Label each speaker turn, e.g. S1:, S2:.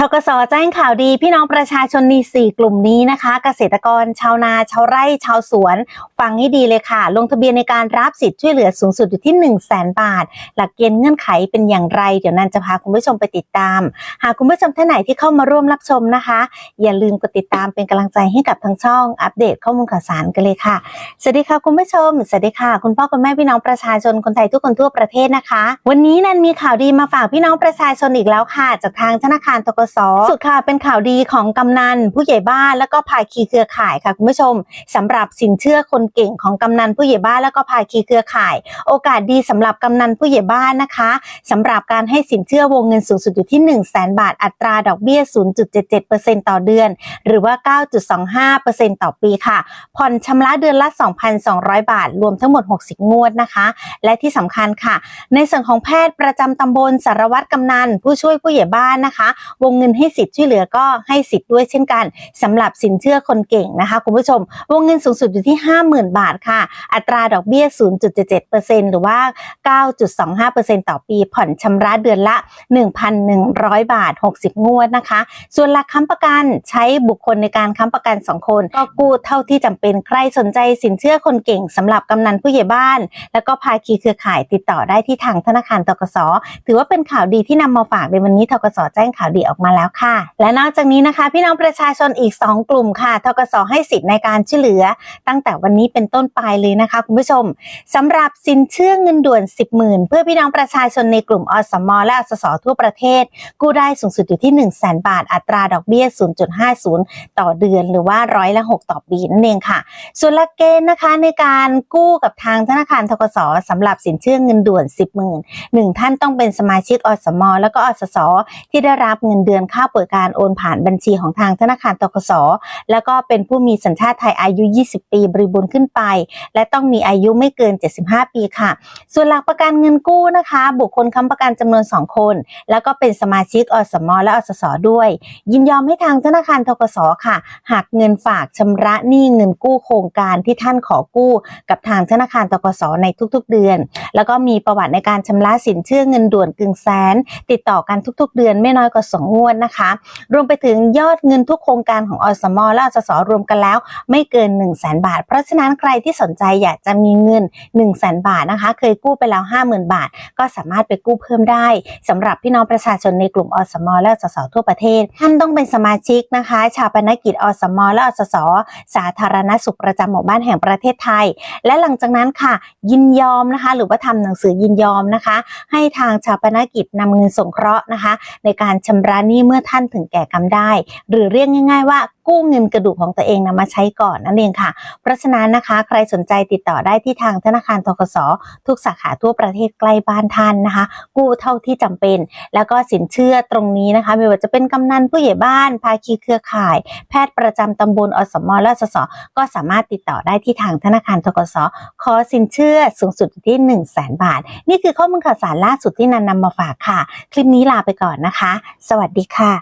S1: ทกสแจ้งข่าวดีพี่น้องประชาชนใน4กลุ่มนี้นะคะ เกษตรกรชาวนาชาวไร่ชาวสวน ฟังให้ดีเลยค่ะ ลงทะเบียนในการรับสิทธิ์ช่วยเหลือสูงสุดอยู่ที่ 1 0 0 0 0แบาท หลักเกณฑ์เงื่อนไขเป็นอย่างไร เดี๋ยวนันจะพาคุณผู้ชมไปติดตาม หากคุณผู้ชมท่านไหนที่เข้ามาร่วมรับชมนะคะ อย่าลืมกดติดตามเป็นกำลังใจให้กับทางช่องอัปเดตข้อมูลข่าวสารกันเลยค่ะสวัสดีค่ะคุณผู้ชมสวัสดีค่ะ คุณพ่อคุณแม่พี่น้องประชาชนคนไทยทุกคนทั่วประเทศนะคะ วันนี้นันมีข่าวดีมาฝากพี่น้องประชาชนอีกแล้วค่ะ จากทางธนาคารทกสสุดค่ะเป็นข่าวดีของกำนันผู้ใหญ่บ้านแล้วก็ภาคีเครือข่ายค่ะคุณผู้ชมสำหรับสินเชื่อคนเก่งของกำนันผู้ใหญ่บ้านแล้วก็ภาคีเครือข่าย โอกาสดีสำหรับกำนันผู้ใหญ่บ้านนะคะสำหรับการให้สินเชื่อวงเงินสูงสุดอยู่ที่1 0 0 0 0แบาทอัตราดอกเบี้ย 0.77%ต่อเดือน หรือว่า 9.25%ต่อปีค่ะ ผ่อนชำระเดือนละ 2,200 บาท รวมทั้งหมด 60 งวดนะคะ และที่สำคัญค่ะ ในส่วนของแพทย์ประจำตำบลสารวัตรกำนันผู้ช่วยผู้ใหญ่บ้านนะคะ วงเงินให้สิทธิ์ช่วยเหลือก็ให้สิทธิ์ด้วยเช่นกันสำหรับสินเชื่อคนเก่งนะคะคุณผู้ชม วงเงินสูงสุดอยู่ที่ 50,000 บาทค่ะ อัตราดอกเบี้ย 0.77%หรือว่า 9.25%ต่อปี ผ่อนชำระเดือนละ 1,100 บาท 60 งวดนะคะ ส่วนหลักค้ำประกันใช้บุคคลในการค้ำประกัน 2 คน ก็กู้เท่าที่จำเป็นใครสนใจสินเชื่อคนเก่งสำหรับกำนันผู้ใหญ่บ้าน แล้วก็ภาคีเครือข่ายติดต่อได้ที่ทางธนาคารตกสถือว่าเป็นข่าวดีที่นำมาฝากในวันนี้ทกสแจ้งข่าวดีออกมาแล้วค่ะ และนอกจากนี้นะคะ พี่น้องประชาชนอีก 2 กลุ่มค่ะทกสให้สิทธิ์ในการช่วยเหลือ ตั้งแต่วันนี้เป็นต้นไปเลยนะคะคุณผู้ชมสำหรับสินเชื่อเงินด่วน 10 0,000 เพื่อพี่น้องประชาชนในกลุ่มอสมและอสสทั่วประเทศ กู้ได้สูงสุดอยู่ที่ 1 0 0 0 0แบาท อัตราดอกเบี้ย 0.50 ต่อเดือนหรือว่าร้อยละ 6 ต่อปีนั่นเองค่ะ ส่วนหลักเกณฑ์นะคะในการกู้กับทางธนาคารทกสสำหรับสินเชื่อเงินด่วน 10 0,000หนึ่งท่านต้องเป็นสมาชิกอสมแล้วก็อสสที่ได้รับเงินเดือนค่าเปิดการโอนผ่านบัญชีของทางธนาคารตกสแล้วก็เป็นผู้มีสัญชาติไทยอายุ 20 ปีบริบูรณ์ขึ้นไป และต้องมีอายุไม่เกิน 75 ปีค่ะ ส่วนหลักประกันเงินกู้นะคะ บุคคลค้ำประกันจำนวน 2 คน แล้วก็เป็นสมาชิกอสม และอสสด้วย ยินยอมให้ทางธนาคารทกสค่ะหากเงินฝากชำระหนี้เงินกู้โครงการที่ท่านขอกู้ กับทางธนาคารตกสในทุกๆเดือน แล้วก็มีประวัติในการชำระสินเชื่อเงินด่วนกึ่งแสน ติดต่อกันทุกๆ เดือนไม่น้อยกว่า2งวดนะคะ รวมไปถึงยอดเงินทุกโครงการของอสมและอสสรวมกันแล้ว ไม่เกิน 1 0 0 0 0แบาท เพราะฉะนั้นใครที่สนใจอยากจะมีเงิน 1 0 0 0 0แบาทนะคะ เคยกู้ไปแล้ว 50,000 บาท ก็สามารถไปกู้เพิ่มได้สำหรับพี่น้องประชาชนในกลุ่มอสมและอสสทั่วประเทศ ท่านต้องเป็นสมาชิกนะคะ ชาวปนกิจอสมและอสสสาธารณสุขประจำหมู่บ้านแห่งประเทศไทย และหลังจากนั้นค่ะ ยินยอมนะคะ หรือว่าทำหนังสือยินยอมนะคะ ให้ทางชาวปนกิจนำเงินสงเคราะห์นะคะ ในการชำระหนี้เมื่อท่านถึงแก่กรรมได้ หรือเรียกง่าย ๆ ว่ากู้เงินกระดูกของตัวเองนำมาใช้ก่อนนั่นเองค่ะ เพราะฉะนั้นนะคะใครสนใจติดต่อได้ที่ทางธนาคารทกสทุกสาขาทั่วประเทศใกล้บ้านท่านนะคะ กู้เท่าที่จำเป็น แล้วก็สินเชื่อตรงนี้นะคะ ไม่ว่าจะเป็นกำนันผู้ใหญ่บ้าน ภาคีเครือข่าย แพทย์ประจำตำบลอสมและสสก็สามารถติดต่อได้ที่ทางธนาคารทกสขอสินเชื่อสูงสุดที่1 0 0 0 0แบาท นี่คือข้อมูลข่าวสารล่าสุดที่นันนำมาฝากค่ะ คลิปนี้ลาไปก่อนนะคะ สวัสดีค่ะ